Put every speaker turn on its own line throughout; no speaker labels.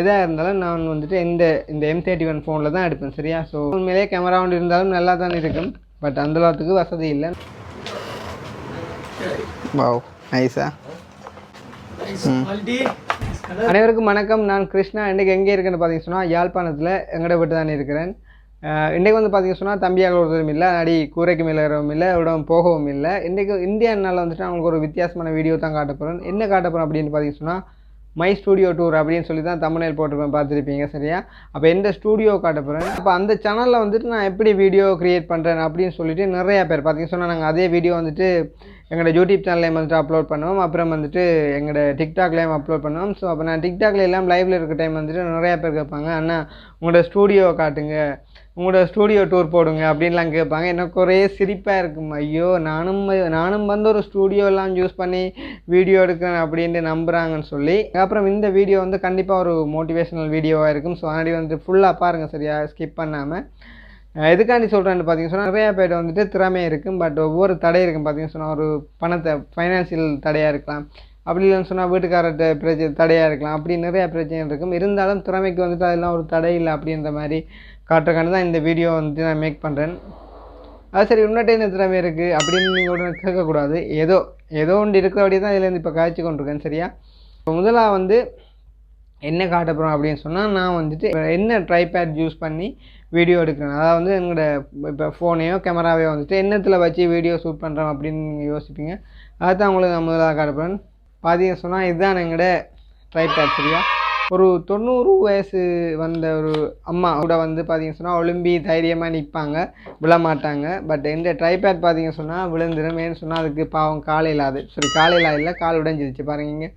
எதாக இருந்தாலும் நான் வந்துட்டு இந்த இந்த எம் தேர்ட்டி ஒன் ஃபோனில் தான் எடுப்பேன் சரியா? ஸோ உண்மையிலே கேமரா ஒன்று இருந்தாலும் நல்லா தான் இருக்கும். பட் அந்த அளவுக்கு வசதி இல்லை. வாவ் நைஸா அனைவருக்கும் வணக்கம். நான் கிருஷ்ணா. இன்றைக்கு எங்கே இருக்கேன்னு பார்த்தீங்கன்னு சொன்னால் யாழ்ப்பாணத்தில் எங்கட விட்டு தான் இருக்கிறேன். இன்றைக்கு வந்து பார்த்தீங்கன்னு சொன்னால் தம்பியாக ஒருத்தரும் இல்லை அடி கூரைக்கு மேலே ஏறவும் இல்லை இடம் போகவும் இல்லை. இன்றைக்கு இந்தியானால வந்துட்டு அவங்களுக்கு ஒரு வித்தியாசமான வீடியோ தான் காட்ட போகிறேன் என்ன காட்ட போகிறேன் அப்படின்னு பார்த்தீங்கன்னு சொன்னால் மை ஸ்டூடியோ டூர் அப்படின்னு சொல்லி தான் தமிழில் போட்டிருப்பேன் பார்த்துருப்பீங்க சரியா? அப்போ எந்த ஸ்டூடியோ காட்ட போகிறேன் அப்போ அந்த சேனலில் வந்துட்டு நான் எப்படி வீடியோ க்ரியேட் பண்ணுறேன் அப்படின்னு சொல்லிட்டு நிறையா பேர் பார்த்தீங்க சொன்னால் நாங்கள் அதே வீடியோ வந்துட்டு எங்களோட யூடியூப் சேனல்லையும் வந்துட்டு அப்லோட் பண்ணுவோம். அப்புறம் வந்துட்டு எங்களோட டிக்டாக்லேயும் அப்லோட் பண்ணுவோம். ஸோ அப்போ நான் டிக்டாக்ல எல்லாம் லைவில் இருக்க டைம் வந்துட்டு நிறையா பேர் கேட்பாங்க அண்ணா உங்களோட ஸ்டூடியோ காட்டுங்க. உங்களோட ஸ்டூடியோ டூர் போடுங்க அப்படின்லாம் கேட்பாங்க. எனக்கு ஒரே சிரிப்பாக இருக்கும் ஐயோ நானும் நானும் வந்து ஒரு ஸ்டூடியோலாம் சூஸ் யூஸ் பண்ணி வீடியோ எடுக்கிறேன் அப்படின்ட்டு நம்புகிறாங்கன்னு சொல்லி அப்புறம் இந்த வீடியோ வந்து கண்டிப்பாக ஒரு மோட்டிவேஷனல் வீடியோவாக இருக்கும். ஸோ அதனாடி வந்துட்டு ஃபுல்லாக பாருங்கள் சரியா ஸ்கிப் பண்ணாமல் எதுக்காண்டி சொல்கிறேன்னு பார்த்தீங்கன்னு சொன்னால் நிறையா பேர் வந்துட்டு திறமை இருக்கும். பட் ஒவ்வொரு தடை இருக்கும் பார்த்தீங்கன்னு சொன்னால் ஒரு பணத்தை ஃபைனான்சியல் தடையாக இருக்கலாம். அப்படி இல்லைன்னு சொன்னால் வீட்டுக்காரர்கிட்ட பிரச்சனை தடையாக இருக்கலாம். அப்படி நிறையா பிரச்சனை இருக்கும். இருந்தாலும் திறமைக்கு வந்துட்டு அதெல்லாம் ஒரு தடை இல்லை அப்படின்ற மாதிரி காட்டுறக்காண்டி தான் இந்த வீடியோ வந்துட்டு நான் மேக் பண்ணுறேன் அது சரி உன்னட்டே என்ன திறமை இருக்குது அப்படின்னு நீங்கள் உடனே கேட்கக்கூடாது. ஏதோ ஏதோ ஒன்று இருக்கிறபடி தான் இதுலேருந்து இப்போ காய்ச்சி கொண்டிருக்கேன் சரியா? இப்போ முதலாக வந்து என்ன காட்ட போகிறோம் அப்படின்னு சொன்னால் நான் வந்துட்டு என்ன ட்ரைபேட் யூஸ் பண்ணி வீடியோ எடுக்கிறேன். அதாவது வந்து எங்களோட இப்போ ஃபோனையோ கேமராவையோ வந்துட்டு என்னத்தில் வச்சு வீடியோ ஷூட் பண்ணுறோம் அப்படின்னு நீங்கள் யோசிப்பீங்க. அதுதான் உங்களுக்கு நான் முதலாக காட்ட போகிறேன் பார்த்தீங்க சொன்னால் இதுதான் எங்களோட ட்ரைபேட் சரியா ஒரு தொண்ணூறு வயசு வந்த ஒரு அம்மா கூட வந்து பார்த்திங்க சொன்னால் ஒலிம்பி தைரியமாக நிற்பாங்க விழமாட்டாங்க பட் இந்த ட்ரைபேட் பார்த்தீங்க சொன்னால் விழுந்துருமேன்னு சொன்னால் அதுக்கு பாவம் காலையில் அது சரி காலையில் இல்லை கால் உடைஞ்சிருச்சு பாருங்க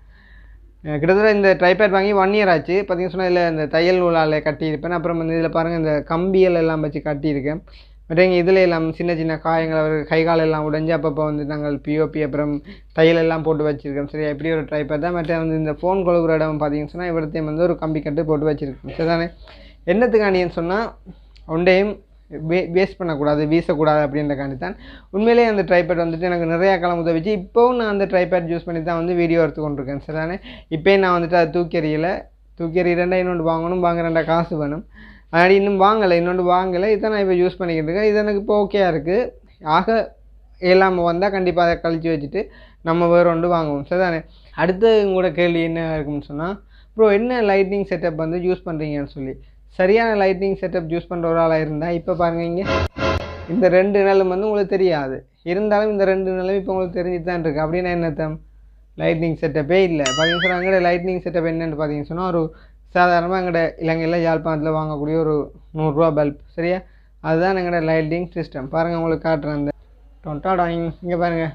கிட்டத்தட்ட இந்த ட்ரைபேட் வாங்கி ஒன் இயர் ஆச்சு. பார்த்தீங்கன்னா சொன்னால் இதில் இந்த தையல் நூலால் கட்டியிருப்பேன். அப்புறம் வந்து இதில் பாருங்கள் இந்த கம்பியல் எல்லாம் வச்சு கட்டியிருக்கேன். மற்றவங்க இதில் எல்லாம் சின்ன சின்ன காயங்கள் அவர் கை காலெல்லாம் உடஞ்சி அப்பப்போ வந்து நாங்கள் பிஓபி அப்புறம் தையல் எல்லாம் போட்டு வச்சுருக்கோம். சரியா? இப்படி ஒரு ட்ரைபேட் தான் மற்ற வந்து இந்த ஃபோன் கொழுகுற இடம் பார்த்தீங்கன்னு சொன்னால் இவ்வளத்தையும் வந்து ஒரு கம்பி கட்டு போட்டு வச்சுருக்கோம். சரிதானே? என்னத்துக்காண்டின்னு சொன்னால் ஒன்றையும் வே வேஸ்ட் பண்ணக்கூடாது வீசக்கூடாது அப்படின்றக்காண்டி தான் உண்மையிலேயே அந்த ட்ரைபேட் வந்துட்டு எனக்கு நிறையா காலம் உதவிச்சு இப்போவும் நான் அந்த ட்ரைபேட் யூஸ் பண்ணி தான் வந்து வீடியோ எடுத்து கொண்டிருக்கேன். சரிதானே? இப்போயும் நான் வந்துட்டு அதை தூக்கி எறியலை. தூக்கி எறியறேன்டா இன்னொன்று வாங்கணும் வாங்குறேன்டா காசு வேணும். அதனால் இன்னும் வாங்கலை இன்னொன்று வாங்கலை. இதை நான் இப்போ யூஸ் பண்ணிக்கிட்டு இருக்கேன். இது எனக்கு இப்போ ஓகேயாக இருக்குது ஆக இல்லாமல் வந்தால் கண்டிப்பாக அதை கழிச்சு வச்சுட்டு நம்ம வேறு ஒன்று வாங்குவோம். சரிதானே? அடுத்து உங்களோட கேள்வி என்ன இருக்கும்னு சொன்னால் ப்ரோ என்ன லைட்னிங் செட்டப் வந்து யூஸ் பண்ணுறீங்கன்னு சொல்லி. சரியான லைட்னிங் செட்டப் யூஸ் பண்ணுற ஒரு ஆளாக இருந்தால் இப்போ பாருங்க இங்கே. இந்த ரெண்டு நிலம் வந்து உங்களுக்கு தெரியாது. இருந்தாலும் இந்த ரெண்டு நிலம் இப்போ உங்களுக்கு தெரிஞ்சுட்டு தான் இருக்குது அப்படின்னா என்ன தம் லைட்னிங் செட்டப்பே இல்லை. பார்த்தீங்கன்னு சொன்னால் எங்கள்ட லைட்னிங் செட்டப் என்னென்னு பார்த்தீங்கன்னு சொன்னால் ஒரு சாதாரணமாக எங்கள்கிட்ட இலங்கையில் யாழ்ப்பாணத்தில் வாங்கக்கூடிய ஒரு நூறுரூவா பல்ப் சரியா? அதுதான் எங்களோட லைட்டிங் சிஸ்டம். பாருங்கள் உங்களுக்கு காட்டுறேன் அந்த டொண்டாடாயிங் இங்கே பாருங்கள்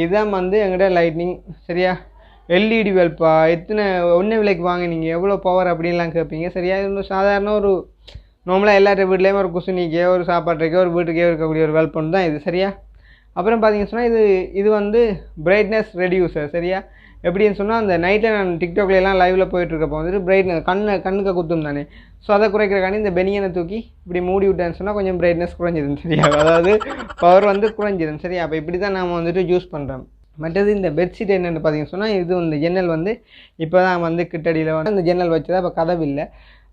இதுதான் வந்து எங்கள்கிட்ட லைட்னிங் சரியா? எல்இடி பல்பா? எத்தனை ஒன்று விலைக்கு வாங்கினீங்க? எவ்வளோ பவர் அப்படின்லாம் கேட்பீங்க சரியா? இது வந்து சாதாரண ஒரு நார்மலாக எல்லா வீட்லேயுமே ஒரு குசுனிக்கே ஒரு சாப்பாட்டுக்கே ஒரு வீட்டுக்கே இருக்கக்கூடிய ஒரு பல்ப் ஒன்று தான் இது சரியா? அப்புறம் பார்த்தீங்கன்னு சொன்னால் இது இது வந்து பிரைட்னஸ் ரெடியூசர் சரியா? எப்படின்னு சொன்னால் அந்த நைட்டில் நான் டிக்டாக்லாம் லைவில் போயிட்டுருக்கப்போ வந்துட்டு பிரைட்னஸ் கண்ணை கண்ணுக்கு குத்தும் தானே. ஸோ அதை குறைக்கிறக்காண்டி இந்த பெனியனை தூக்கி இப்படி மூடி விட்டேன்னு சொன்னால் கொஞ்சம் பிரைட்னஸ் குறைஞ்சிதுன்னு சரியா? அதாவது பவர் வந்து குறைஞ்சிதுன்னு சரியா? அப்போ இப்படி தான் நாம் வந்துட்டு யூஸ் பண்ணுறோம் மற்றது இந்த பெட்ஷீட் என்னென்னு பார்த்தீங்கன்னு சொன்னால் இது இந்த ஜன்னல் வந்து இப்போ தான் வந்து கிட்டடியில் வந்து அந்த ஜன்னல் வச்சதா இப்போ கதவு இல்லை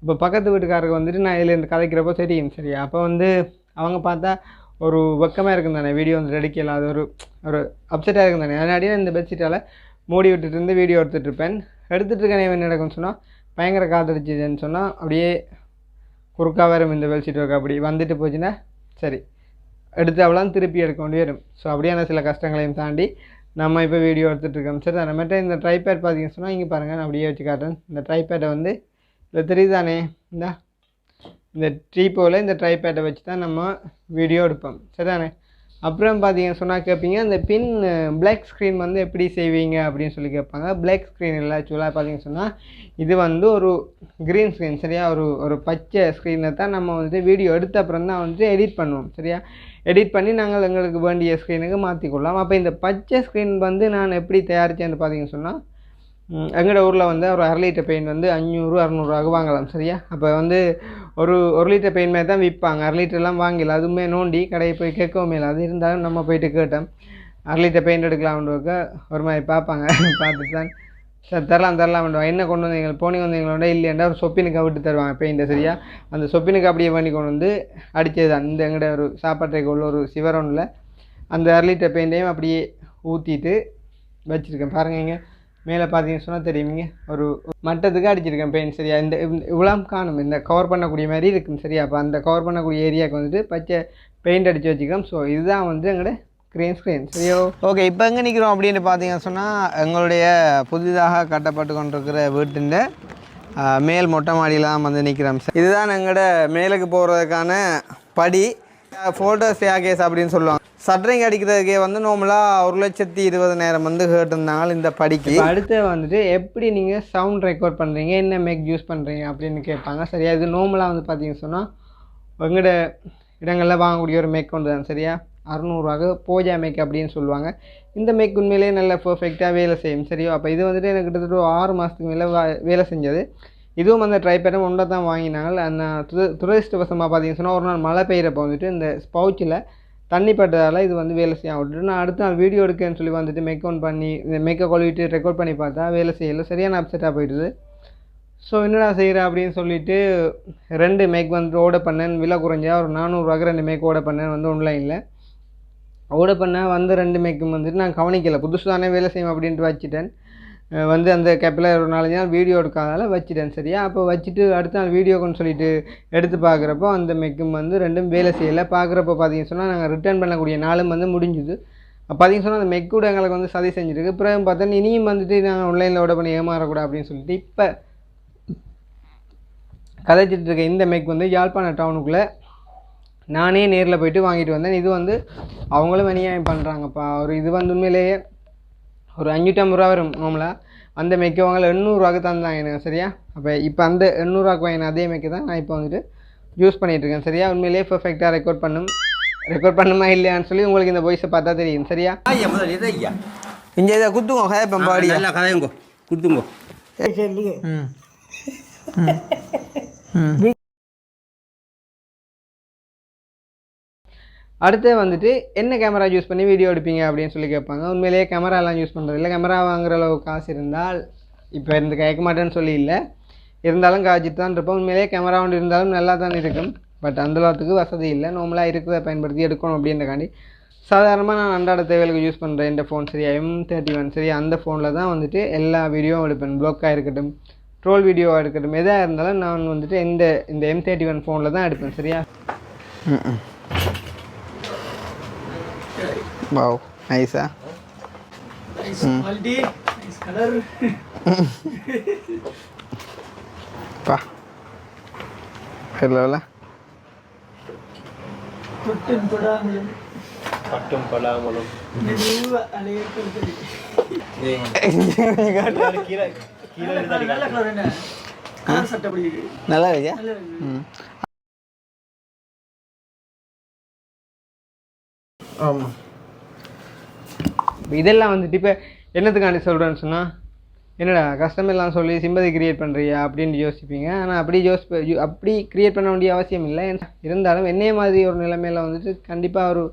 இப்போ பக்கத்து வீட்டுக்காரருக்கு வந்துட்டு நான் இதில் இந்த கதைக்கிறப்போ தெரியும் சரியா? அப்போ வந்து அவங்க பார்த்தா ஒரு வெக்கமாக இருக்கும் தானே வீடியோ வந்து ரெடிக்கல அது ஒரு ஒரு அப்செட்டாக இருக்கும் தானே. அதனாடியே இந்த பெட்ஷீட்டால் மூடி விட்டுட்டு இருந்து வீடியோ எடுத்துகிட்டு இருப்பேன் எடுத்துகிட்டு இருக்கேன் என்ன நடக்கும்னு சொன்னால் பயங்கர காத்தடிச்சுதுன்னு சொன்னால் அப்படியே குறுக்கா வரும் இந்த பெட்ஷீட் ஒர்க் அப்படி வந்துட்டு போச்சுன்னா சரி எடுத்து அவ்வளோ திருப்பி எடுக்க வேண்டி வரும். ஸோ அப்படியான சில கஷ்டங்களையும் தாண்டி நம்ம இப்போ வீடியோ எடுத்துகிட்டு இருக்கோம் சரி அந்த மட்டும் இந்த ட்ரைபேட் பார்த்தீங்கன்னு சொன்னால் இங்கே பாருங்கள் நான் அப்படியே வச்சு காட்டுறேன். இந்த ட்ரைபேட்டை வந்து இல்லை தெரியுதானே? இந்த இந்த ட்ரீ போல் இந்த ட்ரைபேட்டை வச்சு தான் நம்ம வீடியோ எடுப்போம். சரிதானே? அப்புறம் பார்த்தீங்கன்னு சொன்னால் கேட்பீங்க அந்த பின் பிளாக் ஸ்க்ரீன் வந்து எப்படி செய்வீங்க அப்படின்னு சொல்லி கேட்பாங்க பிளாக் ஸ்க்ரீன் இல்லை ஆக்சுவலாக பார்த்தீங்கன்னு சொன்னால் இது வந்து ஒரு க்ரீன் ஸ்க்ரீன் சரியா? ஒரு ஒரு பச்சை ஸ்க்ரீனில் தான் நம்ம வந்துட்டு வீடியோ எடுத்த அப்புறம் தான் வந்துட்டு எடிட் பண்ணுவோம் சரியா? எடிட் பண்ணி நாங்கள் எங்களுக்கு வேண்டிய ஸ்க்ரீனுக்கு மாற்றிக்கொள்ளலாம் அப்போ இந்த பச்சை ஸ்க்ரீன் வந்து நான் எப்படி தயாரித்தேன்னு பார்த்தீங்கன்னு சொன்னால் எங்களோட ஊரில் வந்து ஒரு அரை லிட்டர் பெயிண்ட் வந்து அஞ்சூறு அறநூறுவாக்கு வாங்கலாம் சரியா? அப்போ வந்து ஒரு ஒரு லிட்டர் பெயிண்ட் மாதிரி தான் விற்பாங்க. அரை லிட்டர்லாம் வாங்கல. அதுவுமே நோண்டி கடையை போய் கேட்கவும் இல்லை. அது இருந்தாலும் நம்ம போயிட்டு கேட்டோம். அரை லிட்டர் பெயிண்ட் எடுக்கலாம்ன்றக்க ஒரு மாதிரி பார்ப்பாங்க. பார்த்துட்டு தான் சார் தரலாம் தரலாம் என்ன கொண்டு வந்தீங்க? போனி வந்தீங்களோட இல்லையாண்டா? ஒரு சொப்பினுக்கு விட்டு தருவாங்க பெயிண்ட்டை சரியா? அந்த சொப்பினுக்கு அப்படியே பண்ணி கொண்டு வந்து அடித்தது தான். இந்த எங்கட ஒரு சாப்பாட்டுக்கு உள்ள ஒரு சிவரோனில் அந்த அரை லிட்டர் பெயிண்ட்டையும் அப்படியே ஊற்றிட்டு வச்சுருக்கேன். பாருங்க இங்கே. மேலே பார்த்தீங்கன்னு சொன்னால் தெரியுமீங்க. ஒரு மட்டத்துக்கு அடிச்சிருக்கேன் பெயிண்ட் சரியா. இந்த இவ்வளோ காணும். இந்த கவர் பண்ணக்கூடிய மாதிரி இருக்கும் சரியா. அப்போ அந்த கவர் பண்ணக்கூடிய ஏரியாவுக்கு வந்துட்டு பச்சை பெயிண்ட் அடித்து வச்சுக்கிறோம். ஸோ இதுதான் வந்து எங்களோட க்ரீன் ஸ்க்ரீன் சரியோ? ஓகே இப்போ எங்கே நிற்கிறோம் அப்படின்னு பார்த்தீங்கன்னு சொன்னால் எங்களுடைய புதிதாக கட்டப்பட்டு கொண்டிருக்கிற வீட்டுண்ட மேல் மொட்டை மாடியெலாம் வந்து நிற்கிறோம் இதுதான் எங்களோட மேலுக்கு போகிறதுக்கான படி. ஃபோட்டோ ஸ்டேகேஸ் அப்படின்னு சொல்லுவாங்க. சட்ரிங் அடிக்கிறதுக்கே வந்து நார்மலாக ஒரு லட்சத்தி இருபதனாயிரம் வந்து கேட்டிருந்தாங்க இந்த படிக்கு. அடுத்து வந்துட்டு எப்படி நீங்கள் சவுண்ட் ரெக்கார்ட் பண்ணுறீங்க என்ன மேக் யூஸ் பண்ணுறீங்க அப்படின்னு கேட்பாங்க. சரியா? இது நார்மலாக வந்து பார்த்தீங்கன்னு சொன்னால் எங்களோட இடங்களில் வாங்கக்கூடிய ஒரு மேக் ஒன்று தான். சரியா? அறநூறுவாக்கு போஜா மேக் அப்படின்னு சொல்லுவாங்க. இந்த மேக் உண்மையிலேயே நல்ல பர்ஃபெக்டாக வேலை செய்யும். சரியா? அப்போ இது வந்துட்டு எனக்கு கிட்டத்தட்ட ஒரு ஆறு மாதத்துக்கு மேலே வேலை செஞ்சது. இதுவும் அந்த ட்ரை பேட்டர் ஒன்றை தான் வாங்கினாங்க. அந்த துர துரதிருஷ்டவசமாக பார்த்தீங்கன்னு சொன்னால் ஒரு நாள் மழை பெய்கிறப்ப வந்துட்டு இந்த பவுச்சில் தண்ணி பட்டதால் இது வந்து வேலை செய்ய விட்டுட்டு நான் அடுத்து நான் வீடியோ எடுக்கேன்னு சொல்லி வந்துட்டு மேக் ஆன் பண்ணி இந்த மேக்கை கொழுவிட்டு ரெக்கார்ட் பண்ணி பார்த்தா வேலை செய்யலை. சரியான அப்செட்டாக போயிடுது. ஸோ என்னடா செய்கிற அப்படின்னு சொல்லிட்டு ரெண்டு மேக் வந்து ஆர்டர் பண்ணேன். விலை குறைஞ்சா ஒரு நானூறுரூவாக்கு ரெண்டு மேக் ஆர்டர் பண்ணேன் வந்து ஆன்லைனில் ஆர்டர் பண்ண வந்த ரெண்டு மேக்கும் வந்துட்டு நான் கவனிக்கலை. புதுசு தானே வேலை செய்யும் அப்படின்ட்டு வச்சுட்டேன். வந்து அந்த கேப்பில் ஒரு நாலஞ்சு நாள் வீடியோ எடுக்காதால வச்சுட்டேன் சரியா? அப்போ வச்சுட்டு அடுத்த நாள் வீடியோக்குன்னு சொல்லிட்டு எடுத்து பார்க்குறப்போ அந்த மெக்கும் வந்து ரெண்டும் வேலை செய்யலை. பார்க்குறப்போ பார்த்தீங்கன்னு சொன்னால் நாங்கள் ரிட்டர்ன் பண்ணக்கூடிய நாளும் வந்து முடிஞ்சுது. அப்போ பார்த்தீங்கன்னு சொன்னால் அந்த மெக் கூட எங்களுக்கு வந்து சதி செஞ்சுருக்கு. பிறகு பார்த்தா இனியும் வந்துட்டு நாங்கள் ஆன்லைனில் ஆர்டர் பண்ணி ஏமாறக்கூடாது அப்படின்னு சொல்லிட்டு இப்போ கதைச்சிட்டு இருக்க இந்த மெக் வந்து யாழ்ப்பாண டவுனுக்குள்ளே நானே நேரில் போயிட்டு வாங்கிட்டு வந்தேன். இது வந்து அவங்களும் அநியாயம் பண்ணுறாங்கப்பா ஒரு இது வந்து உண்மையிலேயே ஒரு அஞ்சூற்றம்பது ரூபா வரும் நார்மலாக அந்த மெக்கை வாங்கல எண்ணூறுவாக்கு தந்தாங்க எனக்கு சரியா? அப்போ இப்போ அந்த எண்ணூறுவாக்கு வாங்கின அதே மெக்கை தான் நான் இப்போ வந்துட்டு யூஸ் பண்ணிகிட்டு இருக்கேன் சரியா? உண்மையிலேயே பர்ஃபெக்டாக ரெக்கார்ட் பண்ணும். ரெக்கார்ட் பண்ணுமா இல்லையான்னு சொல்லி உங்களுக்கு இந்த வாய்ஸை பார்த்தா தெரியும் சரியா?
ஐயா
இங்கே இதை குத்துவோம் ஹேப்பம் பாடி
நல்லா கதையுங்கோ கொடுத்துங்கோ
ம். அடுத்து வந்துட்டு என்ன கேமரா யூஸ் பண்ணி வீடியோ எடுப்பீங்க? அப்படின்னு சொல்லி கேட்பாங்க. உண்மையிலேயே கேமராலாம் யூஸ் பண்ணுறது இல்லை. கேமரா வாங்குற அளவு காசு இருந்தால் இப்போ இருந்து கேட்க மாட்டேன்னு சொல்லி இல்லை. இருந்தாலும் காய்ச்சிட்டு தான் இருப்போம் உண்மையிலேயே கேமரா ஒன்று இருந்தாலும் நல்லா தான் இருக்கும். பட் அந்தளவுக்கு வசதி இல்லை. நார்மலாக இருக்கிறத பயன்படுத்தி எடுக்கணும் அப்படின்றக்காண்டி சாதாரணமாக நான் அன்றாட தேவைகளுக்கு யூஸ் பண்ணுறேன் இந்த ஃபோன் சரியா எம் தேர்ட்டி ஒன் சரி அந்த ஃபோனில் தான் வந்துட்டு எல்லா வீடியோவும் எடுப்பேன். ப்ளோக்காக இருக்கட்டும் ட்ரோல் வீடியோவாக இருக்கட்டும் எதாக இருந்தாலும் நான் வந்துட்டு இந்த இந்த எம் தேர்ட்டி ஒன் ஃபோனில் தான் எடுப்பேன். சரியா? வாவ் நைஸா பா ஹலோல
பட்டும் பலாமலும்
நல்லா இருக்கியா ம் ஆமாம் இதெல்லாம் வந்துட்டு இப்போ என்னத்துக்காண்டி சொல்கிறேன்னு சொன்னால் என்னடா கஸ்டமர்லாம் சொல்லி சிம்பதி கிரியேட் பண்ணுறியா அப்படின்னு யோசிப்பீங்க. ஆனால் அப்படி யோசி அப்படி கிரியேட் பண்ண வேண்டிய அவசியம் இல்லை. இருந்தாலும் என்னைய மாதிரி ஒரு நிலைமையில் வந்துட்டு கண்டிப்பாக ஒரு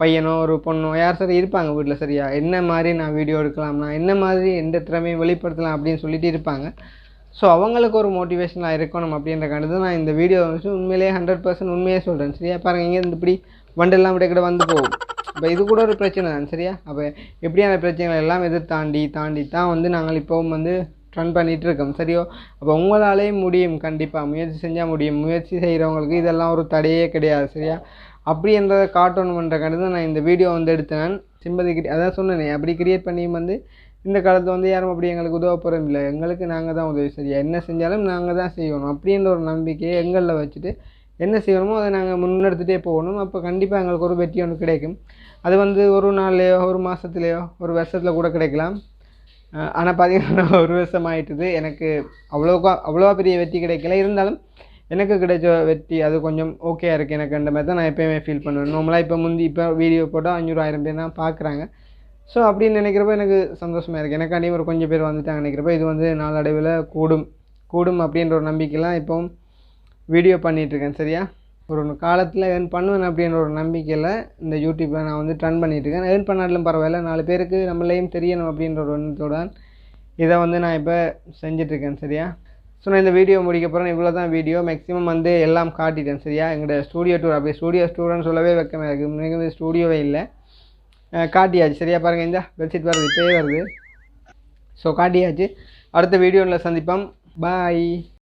பையனோ ஒரு பொண்ணோ யார் சரி இருப்பாங்க வீட்டில் சரியா? என்ன மாதிரி நான் வீடியோ எடுக்கலாம்னா என்ன மாதிரி எந்த திறமையும் வெளிப்படுத்தலாம் அப்படின்னு சொல்லிட்டு இருப்பாங்க. ஸோ அவங்களுக்கு ஒரு மோட்டிவேஷனாக இருக்கணும் அப்படின்ற தான் நான் இந்த வீடியோ வந்து உண்மையிலேயே ஹண்ட்ரட் பர்சன்ட் உண்மையே சொல்கிறேன் சரியா? பாருங்க இங்கே இருந்து இப்படி வண்டெல்லாம் விட கூட வந்து போகும். இப்போ இது கூட ஒரு பிரச்சனை தான் சரியா? அப்போ எப்படியான பிரச்சனைகள் எல்லாம் எது தாண்டி தாண்டி தான் வந்து நாங்கள் இப்போவும் வந்து ரன் பண்ணிகிட்டு இருக்கோம் சரியோ? அப்போ உங்களாலே முடியும் கண்டிப்பாக முயற்சி செஞ்சால் முடியும். முயற்சி செய்கிறவங்களுக்கு இதெல்லாம் ஒரு தடையே கிடையாது சரியா? அப்படி என்றதை பண்ணுற தான் நான் இந்த வீடியோ வந்து எடுத்தேன். சிம்பதி கிரி அதான் சொன்னேனே அப்படி கிரியேட் பண்ணி வந்து இந்த காலத்தில் வந்து யாரும் அப்படி எங்களுக்கு உதவ போகிறோம் இல்லை எங்களுக்கு நாங்கள் தான் உதவி சரியா? என்ன செஞ்சாலும் நாங்கள் தான் செய்யணும். அப்படின்ற ஒரு நம்பிக்கையை எங்களில் வச்சுட்டு என்ன செய்யணுமோ அதை நாங்கள் முன்னெடுத்துகிட்டே போகணும். அப்போ கண்டிப்பாக எங்களுக்கு ஒரு வெற்றி ஒன்று கிடைக்கும். அது வந்து ஒரு நாள்லையோ ஒரு மாதத்துலையோ ஒரு வருஷத்தில் கூட கிடைக்கலாம். ஆனால் பார்த்தீங்கன்னா ஒரு வருஷம் ஆயிட்டுது. எனக்கு அவ்வளோக்கா அவ்வளோவா பெரிய வெற்றி கிடைக்கல. இருந்தாலும் எனக்கு கிடைச்ச வெற்றி அது கொஞ்சம் ஓகே இருக்குது எனக்கு அந்த மாதிரி தான் நான் எப்பயுமே ஃபீல் பண்ணுவேன். நார்மலாக இப்போ முந்தி இப்போ வீடியோ போட்டால் அஞ்சூறு ஆயிரம் பேர் தான் பார்க்குறாங்க ஸோ அப்படின்னு நினைக்கிறப்ப எனக்கு சந்தோஷமாக இருக்குது எனக்காண்டி ஒரு கொஞ்சம் பேர் வந்துட்டாங்க நினைக்கிறப்ப இது வந்து நாளடைவில் கூடும். கூடும் அப்படின்ற ஒரு நம்பிக்கைலாம் இப்போவும் வீடியோ பண்ணிகிட்ருக்கேன் சரியா? ஒரு காலத்தில் ஏர்ன் பண்ணுவேன் அப்படின்ற ஒரு நம்பிக்கையில் இந்த யூடியூப்பில் நான் வந்து ட்ரன் பண்ணிகிட்ருக்கேன் ஏர்ன் பண்ணாலும் பரவாயில்ல நாலு பேருக்கு நம்மளையும் தெரியணும் அப்படின்ற ஒரு எண்ணத்தோட இதை வந்து நான் இப்போ செஞ்சிட்ருக்கேன் சரியா? ஸோ நான் இந்த வீடியோ முடிக்க போகிறேன் இவ்வளோ தான் வீடியோ மேக்ஸிமம் வந்து எல்லாம் காட்டிட்டேன் சரியா? எங்களோட ஸ்டூடியோ டூர் அப்படி ஸ்டூடியோ டூர்னு சொல்லவே வைக்கமே இருக்குது முன்னாடி வந்து ஸ்டூடியோவே இல்லை. காட்டியாச்சு சரியா? பாருங்கள் இந்த பெட்ஷீட் வருது இப்போயே வருது. ஸோ காட்டியாச்சு. அடுத்த வீடியோவில் சந்திப்போம். பாய்